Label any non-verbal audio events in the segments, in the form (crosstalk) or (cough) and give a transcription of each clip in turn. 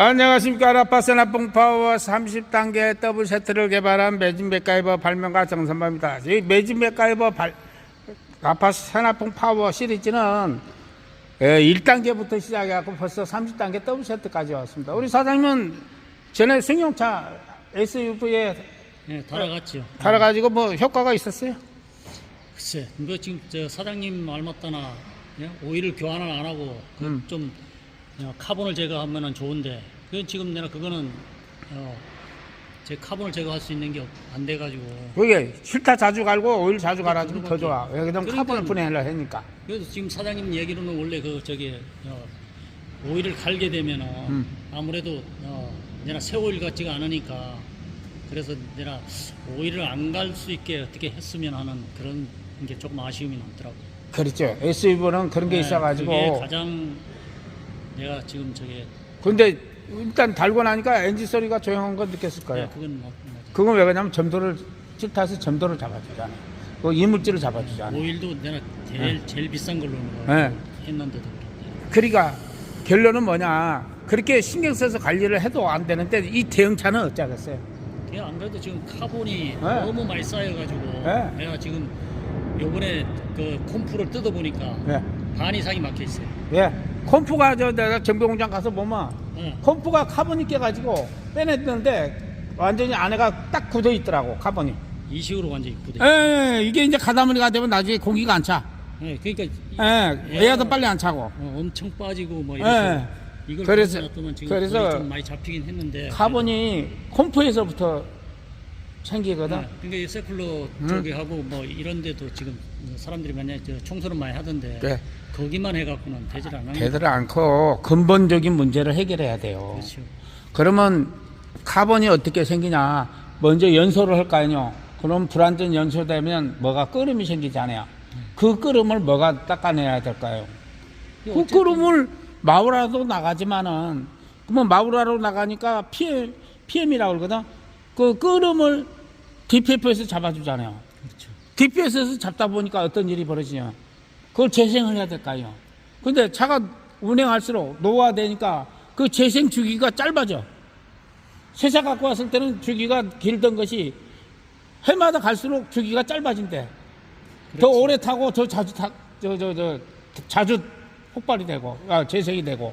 안녕하십니까 라파스나 뽕파워 30단계 더블 세트를 개발한 매진 맥가이버 발명가 정선바입니다. 이 매진 맥가이버 발, 라파스 산화풍 파워 시리즈는 1단계부터 시작해갖고 벌써 30단계 더블 세트까지 왔습니다. 우리 사장님은 전에 승용차 SUV에 네, 달아갔죠. 달아가지고 뭐 효과가 있었어요? 글쎄, 뭐 지금 저 사장님 말 맞다나 예? 오일을 교환을 안 하고 그 음. 좀 어, 카본을 제거하면은 좋은데 그 지금 내가 그거는 어, 제 카본을 제거할 수 있는 게 안 돼가지고 그게 싫다 자주 갈고 오일 자주 갈아주면 더. 좋아. 왜냐면 그러니까 카본을 분해하려 하니까. 그래서 지금 사장님 얘기로는 원래 그 저기 어, 오일을 갈게 되면은 음. 아무래도 어, 내가 새 오일 같지가 않으니까 그래서 내가 오일을 안 갈 수 있게 어떻게 했으면 하는 그런 게 조금 아쉬움이 남더라고. 요 그렇죠. SUV는 그런 게 있어가지고. 그게 가장 내가 지금 저게 근데 일단 달고 나니까 엔진 소리가 조용한 거 느꼈을 거예요. 네, 그건 뭐, 뭐, 그건 왜 그러냐면 점도를 칠타서 점도를 잡아주잖아요. 그 이물질을 잡아주잖아요. 오일도 내가 제일 제일 비싼 걸로 네. 했는데도 그러니까 결론은 뭐냐? 그렇게 신경 써서 관리를 해도 안 되는데 이 대형차는 어쩌겠어요? 그게 안 그래도 지금 카본이 네. 너무 많이 쌓여가지고 네. 내가 지금 요번에 그 콤프를 뜯어 보니까 예. 반 이상이 막혀 있어요. 예. 콤프가 저 내가 정비공장 가서 보면 네. 콤프가 카본이 껴가지고 빼냈는데 완전히 안에가 딱 굳어 있더라고 카본이. 이 식으로 완전히 굳어. 예, 이게 이제 가다머리가 되면 나중에 공기가 안 차. 네, 그러니까 이- 예, 에어도 빨리 안 차고. 어, 엄청 빠지고 뭐 예. 이래서 이걸 그래서- 지금 그래서 좀 많이 잡히긴 했는데 카본이 콤프에서부터 생기거든. 네, 그러니까 이 세쿨러 음. 쪽에 하고 뭐 이런 데도 지금 사람들이 만약에 저 청소를 많이 하던데 네. 거기만 해갖고는 되질 않아요. 되들 않고 근본적인 문제를 해결해야 돼요. 그렇죠. 그러면 카본이 어떻게 생기냐? 먼저 연소를 할 거 아니요. 그럼 불완전 연소되면 뭐가 끓음이 생기잖아요. 그 끓음을 뭐가 닦아내야 될까요? 그 끓음을 마우라도 나가지만은 그러면 마우라로 나가니까 PM PM이라고 그러거든. 그 끓음을 DPF에서 잡아주잖아요. DPS에서 잡다 보니까 어떤 일이 벌어지냐. 그걸 재생을 해야 될까요? 근데 차가 운행할수록 노화되니까 그 재생 주기가 짧아져. 새 차 갖고 왔을 때는 주기가 길던 것이 해마다 갈수록 주기가 짧아진대. 더 그렇지. 오래 타고 더 자주 타, 저, 저, 저, 자주 폭발이 되고, 아, 재생이 되고.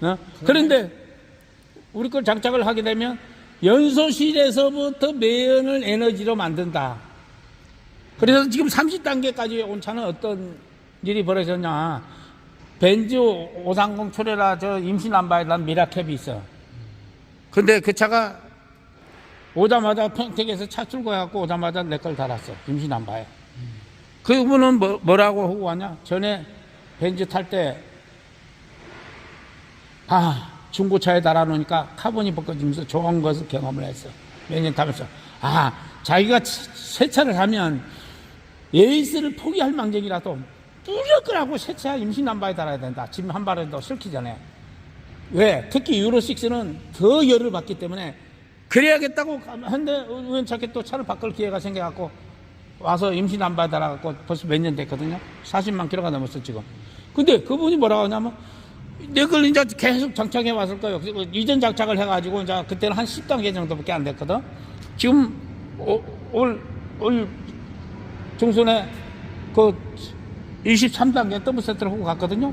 어? 그런데 우리 걸 장착을 하게 되면 연소실에서부터 매연을 에너지로 만든다. 그래서 지금 30단계까지 온 차는 어떤 일이 벌어졌냐. 벤즈 530 초레라 저 임신 안바에단 미라캡이 있어. 근데 그 차가 오자마자 평택에서 차 출고해갖고 오자마자 내 걸 달았어. 임신 안바에. 그분은 뭐, 뭐라고 하고 왔냐? 전에 벤즈 탈 때, 아, 중고차에 달아놓으니까 카본이 벗겨지면서 좋은 것을 경험을 했어. 몇 년 타면서. 아, 자기가 차- 새 차를 사면 에이스를 포기할 망정이라도 무조건 새차 임신 안바에 달아야 된다. 지금 한 발에 더 싫기 전에. 왜? 특히 유로6는 더 열을 받기 때문에 그래야겠다고 현대 우연찮게 또 차를 바꿀 기회가 생겨갖고 와서 임신 안 받아갖고 벌써 몇 년 됐거든요. 40만 킬로가 넘었어, 지금. 근데 그분이 뭐라고 하냐면 내걸 이제 계속 장착해 왔을 거예요. 이전 장착을 해가지고 이제 그때는 한 10단계 정도밖에 안 됐거든. 지금 오- 올, 올 중순에 그 23단계 더블 세트를 하고 갔거든요.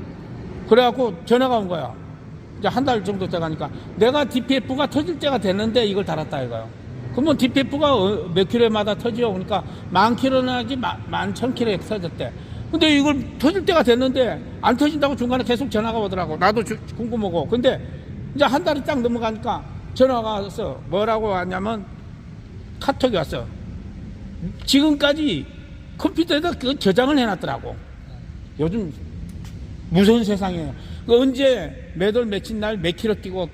그래갖고 전화가 온 거야. 이제 한 달 정도 돼가니까 내가 DPF가 터질 때가 됐는데 이걸 달았다 이거요. 그러면 DPF가 어, 몇 킬로마다 터지요? 그러니까 만 킬로나 하지 만천 킬로에 터졌대. 근데 이걸 터질 때가 됐는데 안 터진다고 중간에 계속 전화가 오더라고. 나도 주- 궁금하고. 근데 이제 한 달이 딱 넘어가니까 전화가 왔어. 뭐라고 왔냐면 카톡이 왔어. 지금까지 컴퓨터에다 그 저장을 해놨더라고. 요즘 무서운 세상이에요. 그 언제 매달 며칠 날 몇 킬로 뛰고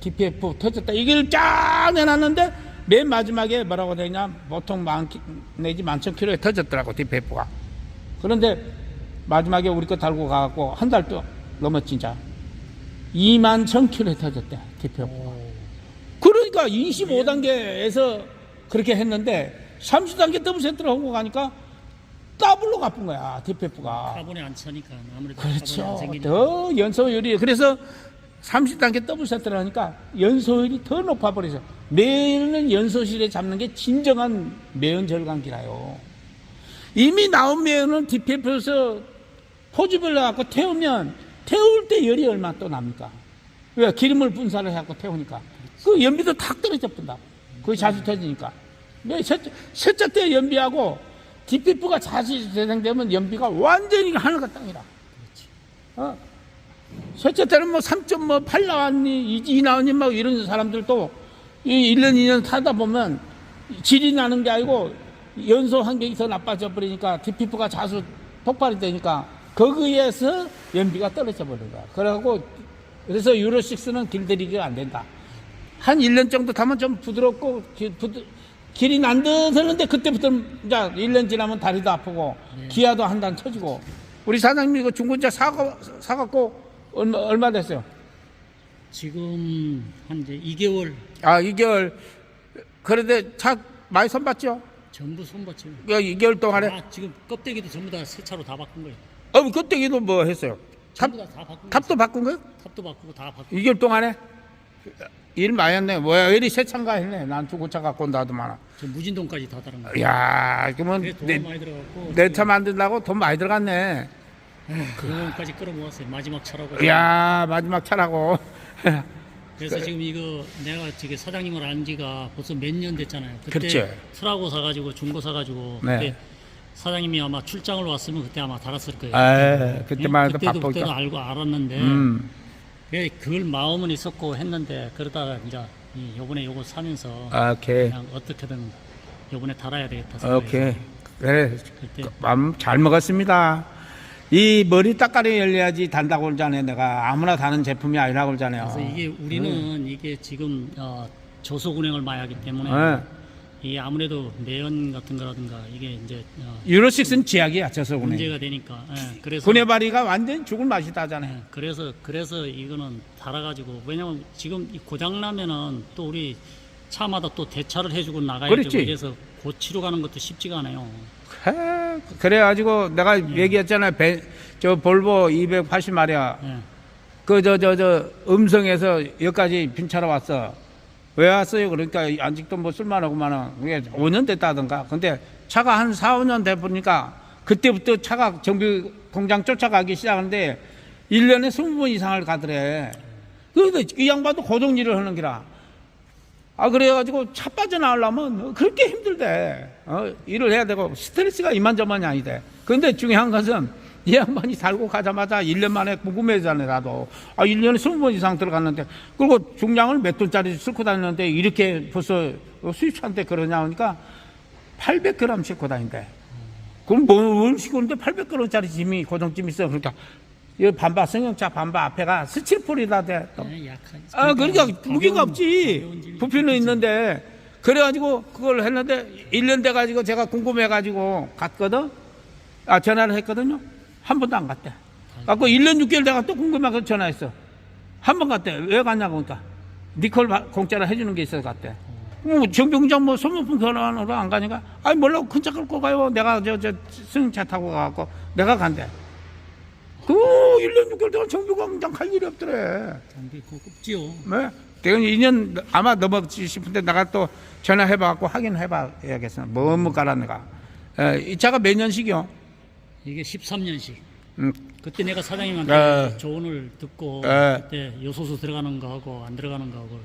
DPF 터졌다. 이걸 쫙 내놨는데 맨 마지막에 뭐라고 되냐 보통 만 키- 내지 만천 킬로에 터졌더라고 DPF가. 그런데 마지막에 우리 거 달고 가갖고 한 달 또 넘었 진짜 2만 천 킬로에 터졌대 DPF가. 그러니까 25단계에서 그렇게 했는데 30단계 더블 세트를 하고 가니까 더블로 갚은 거야 DPF가. 카본이 안 차니까 아무래도 그렇죠. 더 연소율이 그래서 30단계 더블 세트를 하니까 연소율이 더 높아버려서 매연은 연소실에 잡는 게 진정한 매연 절감기라요. 이미 나온 매연은 DPF에서 포집을 해갖고 태우면 태울 때 열이 얼마 또 납니까? 왜 기름을 분사를 해갖고 태우니까 그 연비도 탁 떨어져 본다. 그게 자주 터지니까. 네, 셋, 셋째 때 연비하고 DPF가 자주 재생되면 연비가 완전히 하늘과 땅이라. 어? 셋째 때는 뭐 3.8 나왔니, 2 나왔니, 막 이런 사람들도 이 1년, 2년 타다 보면 질이 나는 게 아니고 연소 환경이 더 나빠져 버리니까 DPF가 자주 폭발이 되니까 거기에서 연비가 떨어져 버린 거야. 그래갖고 그래서 유로6는 길들이기가 안 된다. 한 1년 정도 타면 좀 부드럽고 기, 부드, 길이 난듯하는데 그때부터 이제 1년 지나면 다리도 아프고 기아도 한 단 터지고 우리 사장님 이거 중고차 사가, 사갖고 얼마, 얼마 됐어요? 지금 한 이제 2개월 아 2개월 그런데 차 많이 선봤죠? 전부. 그 2개월 동안에 아, 지금 껍데기도 전부 다 새 차로 다 바꾼 거예요. 어 그때기도 뭐 했어요? 탑, 전부 다 다 바꾼 거예요. 탑도 바꾼 거요? 탑도 바꾸고 다 바꾸고. 2개월 동안에 일 많이 했네 뭐야 왜 이리 새 차인가 했네 난 중고차 갖고 온다 하더만 지금 무진동까지 다 다른 거예요. 야 그러면 그래 돈 내, 많이 들어갔고 내 차 만든다고 돈 많이 들어갔네 그거까지 끌어모았어요. 마지막 차라고. 야 마지막 차라고 (laughs) 그래서 지금 이거 내가 지금 사장님을 안 지가 벌써 몇 년 됐잖아요. 그때 그렇죠. 트라고 사가지고 중고 사가지고 네. 그때 사장님이 아마 출장을 왔으면 그때 아마 달았을 거예요. 아 그때만 해도 그때도 그때도 바쁘니까 알고 알았는데 음. 그래, 그걸 마음은 있었고 했는데 그러다가 이제 이 요번에 요거 사면서 아, 오케이. 그냥 어떻게든 요번에 달아야 되겠다 생각해서 오케이. 그래. 그때 마음 잘 먹었습니다. 이 머리 따까리 열려야지 단다고 그러잖아요 내가. 아무나 다는 제품이 아니라고 그러잖아요. 그래서 이게 우리는 이게 지금 어, 저속 운행을 많이 하기 때문에 네. 이 아무래도 매연 같은 거라든가 이게 이제 어, 유로6는 제약이야 저서군에 문제가 되니까 예, 그래서 군해바리가 완전 죽을 맛이 다잖아요 예, 그래서 그래서 이거는 달아가지고 왜냐면 지금 이 고장 나면은 또 우리 차마다 또 대차를 해주고 나가야 그렇지. 되고 이래서 고치러 가는 것도 쉽지가 않아요. 해, 그래가지고 내가 얘기했잖아요 배, 저 볼보 280마리아 예. 그 저 저 저 음성에서 여기까지 빈차로 왔어. 왜 왔어요? 그러니까 아직도 뭐 쓸만하구만은 그게 5년 됐다던가. 근데 차가 한 4, 5년 돼 보니까 그때부터 차가 정비 공장 쫓아가기 시작하는데 1년에 20번 이상을 가더래. 그런데 이 양반도 고정 일을 하는 기라. 아 그래가지고 차 빠져나오려면 그렇게 힘들대. 어, 일을 해야 되고 스트레스가 이만저만이 아니대. 근데 중요한 것은 이 양반이 살고 가자마자 1년 만에 궁금해잖아요 나도. 아 1년에 20번 이상 들어갔는데 그리고 중량을 몇 톤짜리 싣고 다니는데 이렇게 벌써 수입차한테 그러냐 하니까 800g 싣고 다닌대. 그럼 뭘 싣고는데 800g짜리 짐이 고정짐 있어. 그러니까 이 반바 승용차 반바 앞에가 스틸폴이다 돼. 예, 약한. 아, 그러니까 무게가 없지. 부피는. 있는데. 그래가지고 그걸 했는데 1년 돼가지고 제가 궁금해가지고 갔거든. 아, 전화를 했거든요. 한 번도 안 갔대. 갖고 1년 6개월 돼가 또 궁금해서 전화했어. 한 번 갔대. 왜 갔냐고 그러니까. 니콜 바- 공짜로 해주는 게 있어서 갔대. 뭐 정병장 뭐 소모품 교환하러 안 가니까 아니 몰라 큰차 끌고 가요 내가 저저 승용차 타고 가갖고 내가 간대 그 1년 6개월 동안 정병장 갈 일이 없더래 장비 고급지요. 네? 대건 2년 아마 넘었지 싶은데 내가 또 전화해봐갖고 확인해봐야겠어. 뭐 업무 가라 내가. 에, 이 차가 몇 년식이요? 이게 13년씩. 음, 그때 내가 사장님한테 네. 조언을 듣고 네. 그때 요소수 들어가는 거하고 안 들어가는 거하고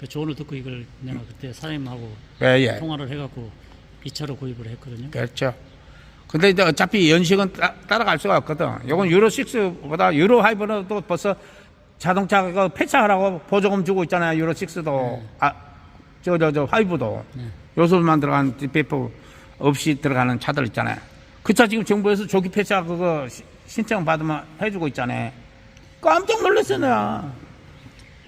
그 조언을 듣고 이걸 내가 그때 사장님하고 예, 예. 통화를 해갖고 이 차로 구입을 했거든요. 그렇죠. 근데 이제 어차피 연식은 따, 따라갈 수가 없거든. 요건 유로 6보다 유로 5는 또 벌써 자동차 그 폐차하라고 보조금 주고 있잖아요. 유로 6도. 아, 저, 저, 저, 5도. 네. 요소만 들어간 DPF 없이 들어가는 차들 있잖아요. 그 차 지금 정부에서 조기 폐차 그거 시- 신청 받으면 해주고 있잖아요. 깜짝 놀랐어, 내가.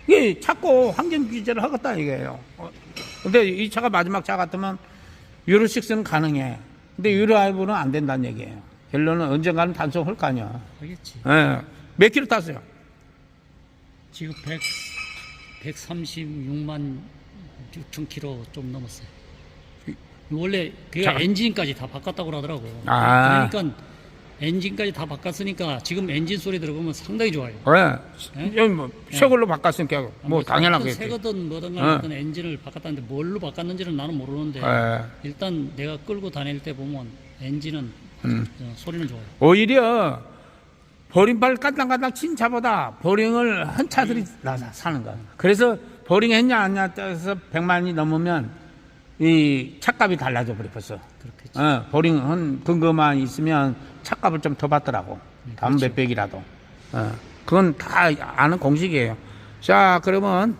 이게 자꾸 환경 규제를 하겠다, 이게요. 어, 근데 이 차가 마지막 차 같으면 유로 6는 가능해. 근데 유로 5는 안 된다는 얘기예요. 결론은 언젠가는 단속할 거 아니야. 하겠지. 예. 몇 킬로 탔어요? 지금 100, 136만 6천 킬로 좀 넘었어요. 원래 자. 엔진까지 다 바꿨다고 그러더라고. 아. 그러니까 엔진까지 다 바꿨으니까 지금 엔진 소리 들어보면 상당히 좋아요. 왜? 여기 뭐, 새 걸로 바꿨으니까 뭐 당연하겠지. 새거든 뭐든 어. 간에 엔진을 바꿨다는데 뭘로 바꿨는지는 나는 모르는데 예. 일단 내가 끌고 다닐 때 보면 엔진은 음. 어, 소리는 좋아요. 오히려 버림발 까당까당 친 차보다 버링을 한 차들이 나서 사는 거야. 그래서 버링 했냐 안 했냐 따라서 100만이 넘으면 이 차값이 달라져 버려 벌써. 그렇겠지. 어, 버링 한 근거만 있으면 차값을 좀 더 받더라고. 다음 몇백이라도. 어, 그건 다 아는 공식이에요. 자, 그러면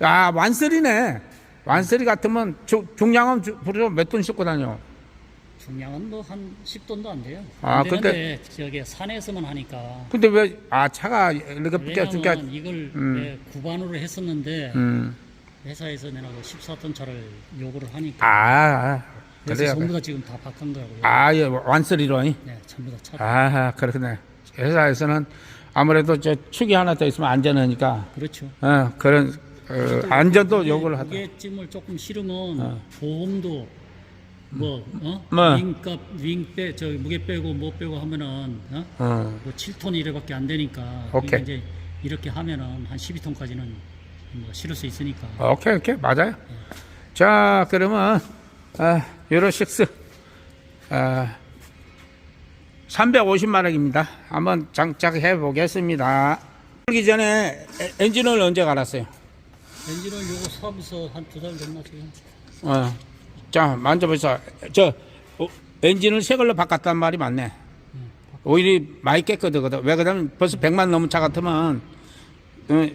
야 완설이네. 완설이 같으면 주- 중량은 주- 부르면 몇 돈 싣고 다녀. 중량은 뭐 한 10톤도 안 돼요. 아, 안 되는데 저기 산에서만 하니까 근데 왜 아 차가 이렇게 껴 껴. 왜냐면 이걸 음. 내 구반으로 했었는데 음. 회사에서 그 14톤 차를 요구를 하니까 아, 아, 그래서 그래요. 전부 다 지금 다 바꾼 거라고요. 아, 예, 완쓰리로. 네, 전부 다 차. 아, 그렇구나. 회사에서는 아무래도 저 축이 하나 더 있으면 안전하니까, 그렇죠. 어, 그런, 어, 안전도 요구를 하다. 무게짐을 조금 실으면 어. 보험도 뭐 어? 뭐. 윙값 윙빼 저 무게 빼고 뭐 빼고 하면은 어? 어, 뭐 7톤 이래밖에 안 되니까 오케이. 그러니까 이제 이렇게 하면은 한 12톤까지는 뭐 실을 수 있으니까 오케이, 오케이. 맞아요. 자, 그러면, 아, 유로 6, 아, 350마력입니다. 한번 장착해 보겠습니다. 그러기 전에 에- 엔진을 언제 갈았어요? 엔진을 요거 사면서 한 두 달 됐나 지금 어. 자, 만져보세요. 저, 어, 엔진을 새 걸로 바꿨단 말이 맞네. 오일이 많이 깨끗하거든. 왜 그러면 벌써 100만 넘은 차 같으면, 어,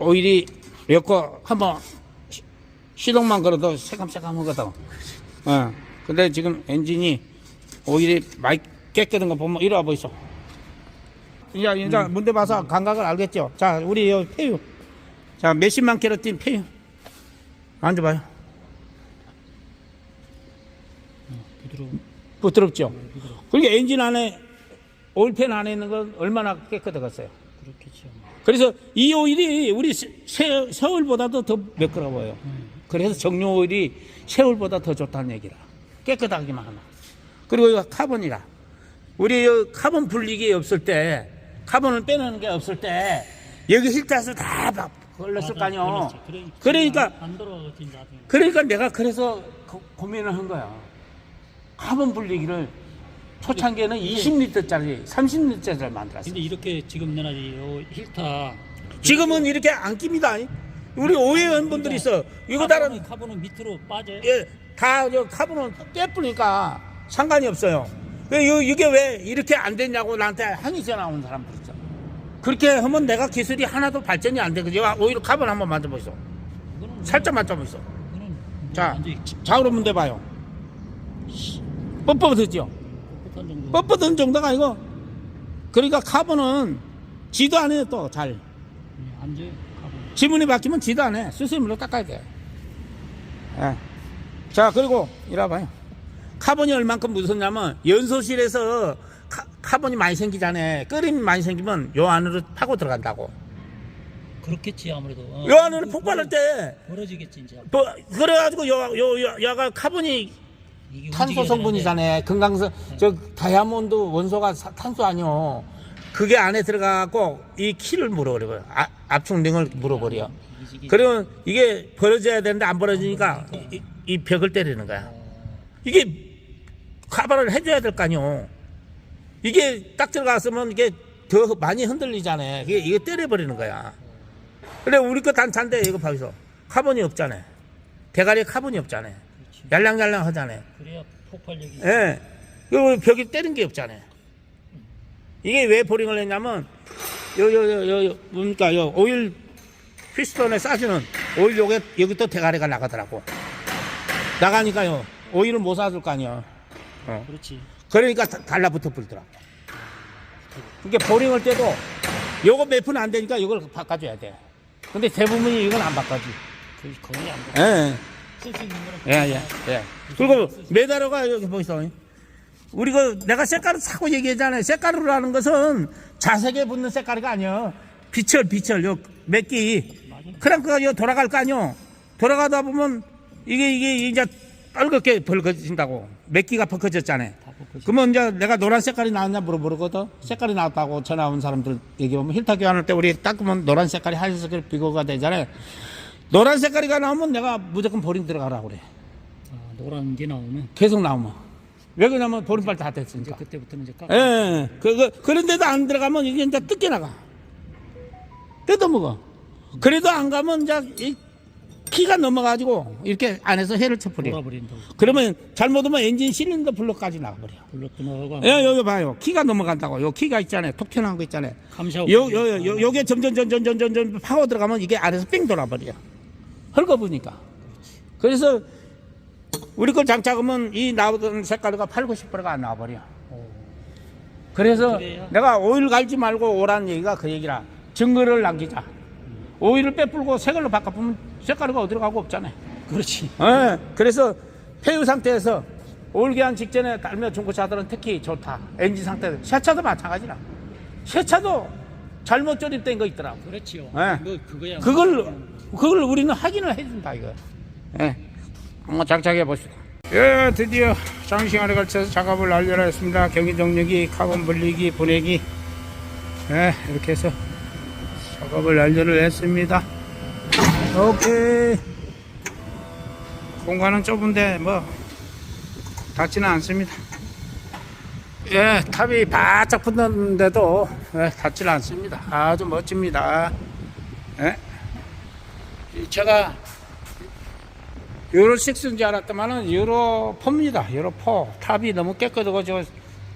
오일이 엮고 한번 시- 시동만 걸어도 새감새감하거든. 어. 근데 지금 엔진이 오일이 많이 깨끗한 거 보면 이리 와 보이소. 이제, 이제 문대 봐서 감각을 알겠죠? 자, 우리 요 폐유. 자, 몇십만 킬로 뛴 폐유. 앉아봐요. 어, 부드러워 부드럽죠. 그리고 엔진 안에 오일팬 안에 있는 건 얼마나 깨끗하겠어요. 그렇겠죠 그래서 이 오일이 우리 새, 새- 새오일보다도 더 매끄러워요. 그래서 정료 오일이 새오일보다 더 좋다는 얘기라. 깨끗하기만 하나. 그리고 이거 카본이라. 우리 이 카본 분리기 없을 때, 카본을 빼내는 게 없을 때, 여기 힐트에서 다막 걸렸을 거 아니요. 그러니까 그러니까 내가 그래서 고, 고민을 한 거야. 카본 분리기를 초창기에는 20리터짜리, 30리터짜리를 만들었어. 근데 이렇게 지금 내가 이 힐타 지금은 이렇게 안 낍니다. 우리 오해원분들이 있어. 이거 다른 카본은, 카본은 밑으로 빠져 요 예, 다 저 카본은 떼뿌니까 상관이 없어요. 왜 요- 이게 왜 이렇게 안 됐냐고 나한테 항의 전화 온 사람들 있어. 그렇게 하면 내가 기술이 하나도 발전이 안 되거든요. 오히려 카본 한번 만져보시오. 이거는 살짝 만져보시오. 이거는 자, 완전히 좌우로 문대 봐요. 뻣뻣하죠? 뻣뻣한 정도 뻣뻣한 정도가 아니고 그러니까 카본은 지도 안 해요 또 잘. 네, 지문이 바뀌면 지도 안 해. 수세미로 닦아야 돼. 예. 자, 그리고 이라 봐요. 카본이 얼만큼 무섭냐면 연소실에서 카, 카본이 많이 생기잖아요. 끓임이 많이 생기면 요 안으로 파고 들어간다고. 그렇겠지 아무래도 어, 요 안으로 이거 폭발할 때 벌어지겠지 이제 뭐, 그래가지고 요, 요, 요, 야가 카본이 탄소 성분이잖아요. 건강성, 저 다이아몬드 원소가 사- 탄소 아니요. 그게 안에 들어가고 이 키를 물어버려요. 아, 압축링을 물어버려. 그러면 이게 벌어져야 되는데 안 벌어지니까 이, 이 벽을 때리는 거야. 이게 카바를 해줘야 될 거 아니요. 이게 딱 들어갔으면 이게 더 많이 흔들리잖아요. 이게, 이게 때려버리는 거야. 근데 우리 거 단차인데 이거 봐서 카본이 없잖아요. 대가리에 카본이 없잖아요. Yar랑yar랑 하잖아요. 그래야 폭발력이 예. 요 벽에 때린 게 없잖아요. 이게 왜 보링을 했냐면, 요, 요, 요, 요, 요, 뭡니까, 요, 오일 피스톤에 싸주는 오일 요게, 여기 또 대가리가 나가더라고. 나가니까요, 오일을 못 쏴줄 거 아니야. 어. 그렇지 그러니까 다- 달라붙어 버리더라고. 이게 보링할 때도 요거 몇 푼 안 되니까 이걸 바꿔줘야 돼. 근데 대부분이 이건 안 바꿔지. 거의 거의 안 예. 쓸수 있는 거는 예, 예, 예. 그리고 메다로가 여기 보이소. 우리 그 내가 색깔을 자꾸 얘기하잖아요. 색깔이라는 것은 자색에 붙는 색깔이가 아니야. 비철, 비철, 요 몇기. 크랑크가 요 돌아갈 거 아니요. 돌아가다 보면 이게 이게 이제 빨갛게 벌거진다고. 몇기가 벗겨졌잖아요. 다 그러면 이제 내가 노란 색깔이 나왔냐 물어보거든. 색깔이 나왔다고 전화 온 사람들 얘기하면 힐타 교환할 때 우리 닦으면 노란 색깔이 하얀 색깔 비교가 되잖아요. 노란 색깔이가 나오면 내가 무조건 보링 들어가라 그래. 아, 노란 게 나오면 계속 나오면. 왜 그러냐면 보름발 다 이제 됐으니까. 그때부터는 이제 깎. 예, 그, 그, 그런데도 안 들어가면 이게 이제 뜯겨 나가. 뜯어먹어. 그래도 안 가면 이제 이 키가 넘어가지고 이렇게 안에서 해를 쳐버려. 돌아버린다고. 그러면 잘못 오면 엔진 실린더 블록까지 나가버려. 블록도 나가고. 예, 여기 봐요. 키가 넘어간다고. 요 키가 있잖아요. 톡 튀어나온 거 있잖아요. 감샤고. 요, 요, 요, 요, 요게 점점, 점점, 점점, 점점 파고 들어가면 이게 안에서 뺑 돌아버려. 헐거보니까. 그래서 우리 걸 장착하면 이 나오던 색깔가 8, 90%가 안 나와버려. 그래서 그래요? 내가 오일 갈지 말고 오라는 얘기가 그 얘기라. 증거를 남기자. 오일을 빼풀고 색깔로 바꿔보면 색깔가 어디로 가고 없잖아요. 그렇지. 예, 그래서 폐유 상태에서 교환 직전에 달며 중고차들은 특히 좋다. 엔진 상태. 새 차도 마찬가지라. 새 차도 잘못 조립된 거 있더라고. 그렇지요. 예. 그거 그거야. 그걸 그걸 우리는 확인을 해준다 이거. 예, 한번 장착해 봅시다. 예, 드디어 장시간에 걸쳐서 작업을 완료를 했습니다. 경기 정력이, 카본 분리기, 분해기, 예, 이렇게 해서 작업을 완료를 했습니다. 오케이. 공간은 좁은데 뭐 닿지는 않습니다. 예, 탑이 바짝 붙는데도 예, 닿지는 않습니다. 아주 멋집니다. 예. 이 제가 유로 6인 줄 알았더만은 유로 4입니다. 유로 4. 탑이 너무 깨끗하고 저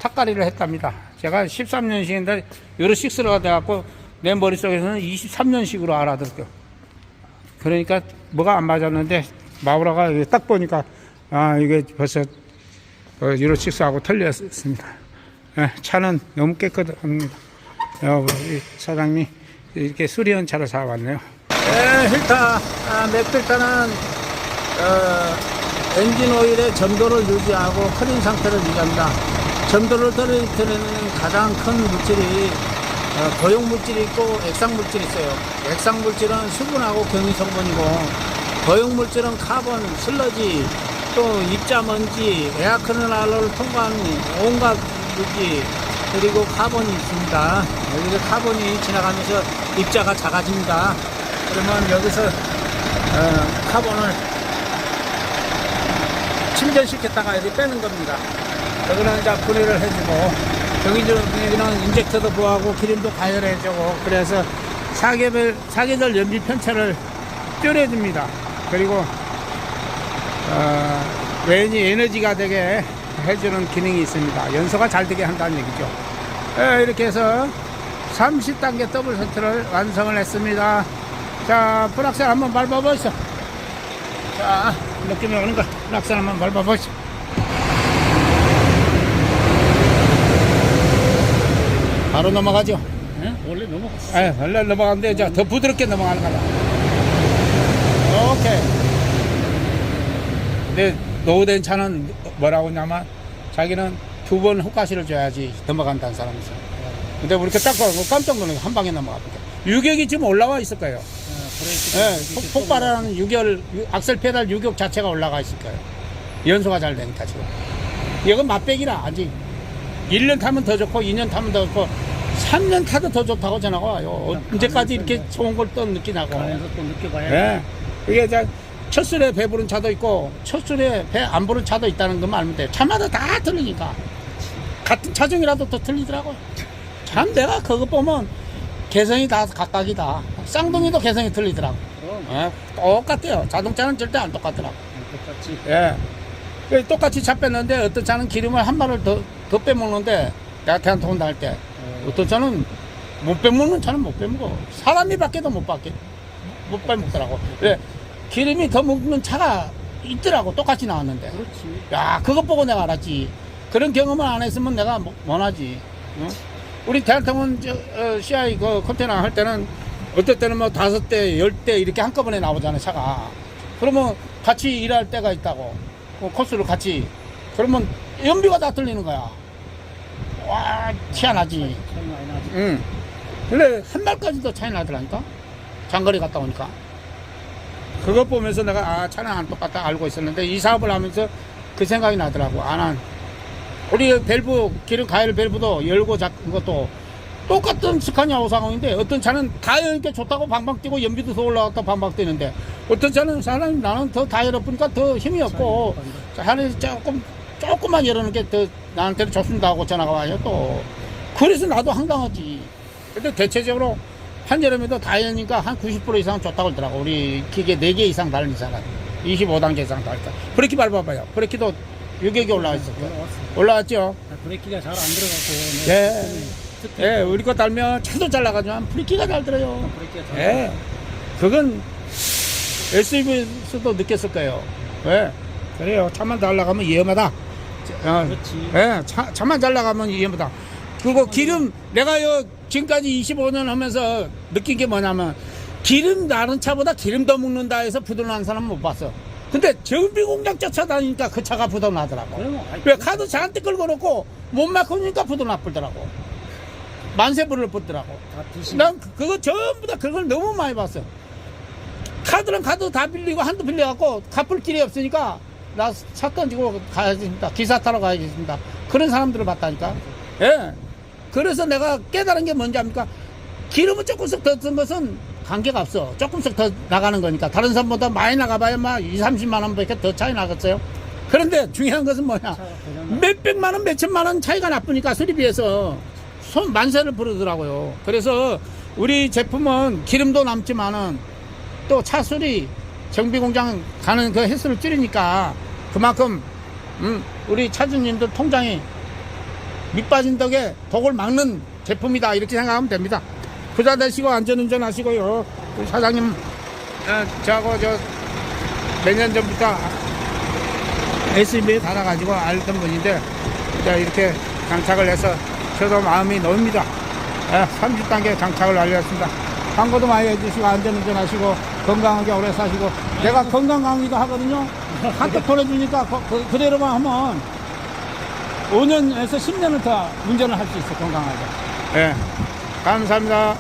탑가리를 했답니다. 제가 13년식인데 유로 6가 돼갖고 내 머릿속에서는 23년식으로 알아들었어요. 그러니까 뭐가 안 맞았는데 마우라가 딱 보니까 아 이게 벌써 어, 유로 6하고 틀렸습니다. 예, 차는 너무 깨끗합니다. 어, 우리 사장님 이렇게 수리한 차를 사 왔네요. 네, 힐타 아, 맥필타는 어, 엔진 오일의 점도를 유지하고 크린 상태를 유지합니다. 점도를 떨어뜨리는 가장 큰 물질이 어, 고용 물질이 있고 액상 물질이 있어요. 액상 물질은 수분하고 경유 성분이고 고용 물질은 카본, 슬러지, 또 입자 먼지, 에어컨을 통과한 온갖 물질 그리고 카본이 있습니다. 여기서 카본이 지나가면서 입자가 작아집니다. 그러면 여기서 어, 카본을 침전시켰다가 이렇게 빼는 겁니다. 여기는 이제 분해를 해주고 여기는 인젝터도 부하고 기름도 가열해주고 그래서 사계절 사계절 연비 편차를 줄여줍니다. 그리고 어, 왠지 에너지가 되게 해주는 기능이 있습니다. 연소가 잘 되게 한다는 얘기죠. 예, 이렇게 해서 30단계 더블 세트를 완성을 했습니다. 자, 불악셀 한번 밟아보시죠. 자, 느낌이 오는 거. 불악셀 한번 밟아보시죠. 바로 넘어가죠. 예? 원래 넘어갔어. 아, 원래 넘어가는데 이제 더 부드럽게 넘어가는 거다. 오케이. 근데 노후된 차는 뭐라고 하냐면 자기는 두번 헛가시를 줘야지 넘어간다는 사람이 있어요. 근데 우리 이렇게 딱 보고 깜짝 놀라서 한 방에 넘어갑니다. 유격이 지금 올라와 있을 거예요. 아, 예, 브레이크. 폭- 폭발하는 유격, 악셀 페달 유격 자체가 올라가 있을 거예요. 연소가 잘 되니까 지금. 이건 맛배기라, 아직. 1년 타면 더 좋고, 2년 타면 더 좋고, 3년 타도 더 좋다고 전화가 와요. 언제까지 이렇게 좋은 걸 또 느끼냐고. 가면서 또 느껴봐야 예. 이게 첫 술에 배 부른 차도 있고, 첫 술에 배 안 부른 차도 있다는 것만 알면 돼. 차마다 다 틀리니까. 같은 차종이라도 또 틀리더라고. 참 내가 그거 보면 개성이 다 각각이다. 쌍둥이도 개성이 틀리더라고. 예, 똑같아요. 자동차는 절대 안 똑같더라고. 똑같이. 예. 그 똑같이 차 뺐는데 어떤 차는 기름을 한 발을 더, 더 빼먹는데 내가 대한통 혼다 할 때 어떤 차는 못 빼먹는 차는 못 빼먹어. 사람이 밖에도 못 밖에 못 빼먹더라고. 왜? 기름이 더 먹는 차가 있더라고. 똑같이 나왔는데. 그렇지. 야, 그것 보고 내가 알았지. 그런 경험을 안 했으면 내가 뭐- 원하지. 어? 우리 대한통운 저, 어, CI 그 컨테이너 할 때는 어떨 때는 뭐 다섯 대, 열 대 이렇게 한꺼번에 나오잖아요, 차가. 그러면 같이 일할 때가 있다고. 그 코스를 같이. 그러면 연비가 다 틀리는 거야. 와, 희한하지. 차이 많이 나지. 응. 근데 한 발까지도 차이 나더라니까. 장거리 갔다 오니까. 그것 보면서 내가 아 차는 안 똑같다 알고 있었는데 이 사업을 하면서 그 생각이 나더라고. 아, 난 우리 밸브 기름 가열 밸브도 열고 잡은 것도 똑같은 스카니아 540인데 어떤 차는 가열니까 좋다고 방방 뛰고 연비도 더 올라갔다 방방 뛰는데 어떤 차는 사람이 나는 더 가열 없으니까 더 힘이 없고 차라리 조금 조금만 열어놓은 게 더 나한테는 좋습니다 하고 전화가 와요 또 그래서 나도 황당하지 근데 대체적으로 한여름에도 다이어니까 한 90% 이상 좋다고 그러더라고 우리 기계 4개 이상 달린 이상은 25단계 이상 달다 브레이크 밟아봐요 브레이크도 유격이 올라와 올라왔어. 올라왔죠 아, 브레이크가 잘 안 들어가고. 예. 특히 예, 우리 거 달면 차도 잘 나가지만 브레이크가 잘 들어요 브레이크가 잘. 예. 그건 SUV에서도 느꼈을 거예요. 왜? 그래요. 차만 잘 나가면 위험하다. 어, 그렇지. 예, 차, 차만 잘 나가면 위험하다. 그리고 기름, 내가 요, 지금까지 25년 하면서 느낀 게 뭐냐면, 기름 나는 차보다 기름 더 먹는다 해서 부도난 사람 못 봤어. 근데 정비 공장 쫓아다니니까 그 차가 부도나더라고. 아이, 왜 카드 잔뜩 끌고 놓고 못 막으니까 부도나쁘더라고. 만세불을 붙더라고. 난 그- 그거 전부 다 그걸 너무 많이 봤어. 카드는 카드 다 빌리고 한두 빌려갖고 갚을 길이 없으니까 나 차 던지고 가야겠습니다. 기사 타러 가야겠습니다. 그런 사람들을 봤다니까. 예. 그래서 내가 깨달은 게 뭔지 압니까? 기름을 조금씩 더쓴 것은 관계가 없어. 조금씩 더 나가는 거니까. 다른 사람보다 많이 나가봐야 막 2, 30만 원밖에 더 차이 나겠어요. 그런데 중요한 것은 뭐냐? 몇백만 원, 몇천만 원 차이가 나쁘니까 수리비에서 손 만세를 부르더라고요. 그래서 우리 제품은 기름도 남지만은 또 차 수리 정비 공장 가는 그 횟수를 줄이니까 그만큼 음, 우리 차주님들 통장이 밑빠진 덕에 독을 막는 제품이다 이렇게 생각하면 됩니다. 부자 되시고 안전운전 하시고요. 우리 사장님 어, 저하고 저 몇 년 전부터 SUV에 달아가지고 알던 분인데 이렇게 장착을 해서 저도 마음이 놓입니다. 예, 30단계 장착을 알렸습니다. 광고도 많이 해주시고 안전운전 하시고 건강하게 오래 사시고 내가 건강 강의도 하거든요. (laughs) 카톡 보내주니까 거- 그, 그대로만 하면 5년에서 10년을 더 운전을 할 수 있어 건강하게. 예, 감사합니다.